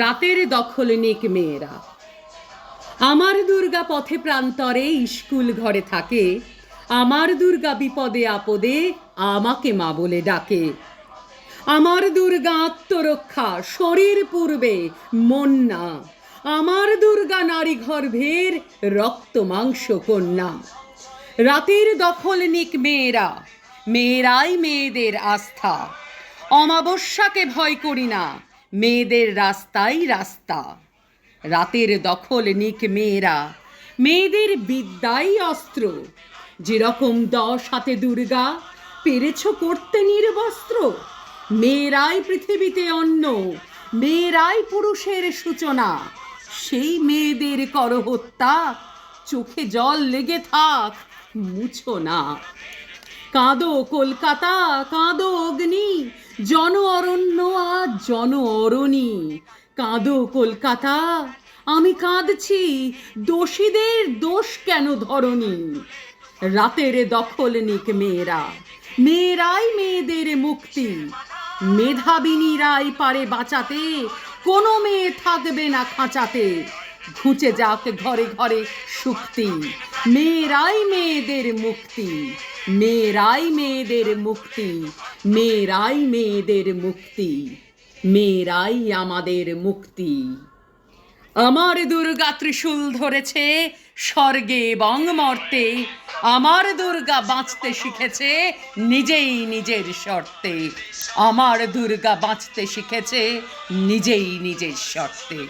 রাতের দখল নিক মেয়েরা। আমার দুর্গা পথে প্রান্তরে স্কুল ঘরে থাকে। আমার দুর্গা বিপদে আপদে আমাকে মা বলে ডাকে। আমার দুর্গা আত্মরক্ষা শরীর পূর্বে মন না। আমার দুর্গা নারী গর্ভের রক্ত মাংস কন্যা। রাতের দখল নিক মেয়েরা, মেয়েরাই মেয়েদের আস্থা। অমাবস্যাকে ভয় করি না, মেয়েদের রাস্তাই রাস্তা। রাতের দখল নিক মেয়েরা, মেয়েদের বিদ্যাই অস্ত্র। যেরকম দশ হাতে দুর্গা, পেরেছ করতে নির্বস্ত্র। মেয়েরাই পৃথিবীতে অন্য, মেয়েরাই পুরুষের সূচনা। সেই মেয়েদের কর হত্যা। চোখে জল লেগে থাক, মুছো না। কাঁদো কলকাতা, কাঁদো অগ্নি, জন অরণ্য আর জন অরণি। কাঁদো কলকাতা, আমি কাঁদছি, দোষীদের দোষ কেন ধরনি? রাতের দখল নিক মেয়েরা, মেয়েরাই মেয়েদের মুক্তি। মেধাবিনীরাই পারে বাঁচাতে কোনো মেয়ে থাকবে না খাঁচাতে। ঘুচে যাক ঘরে ঘরে শুক্তি মেয়েরাই মেয়েদের মুক্তি। মেয়েরাই মেয়েদের মুক্তি। মেয়েরাই মেয়েদের মুক্তি। মেয়েরাই আমাদের মুক্তি। আমার দুর্গা ত্রিশূল ধরেছে স্বর্গে এবং মর্তে। আমার দুর্গা বাঁচতে শিখেছে নিজেই নিজের শর্তে। আমার দুর্গা বাঁচতে শিখেছে নিজেই নিজের শর্তে।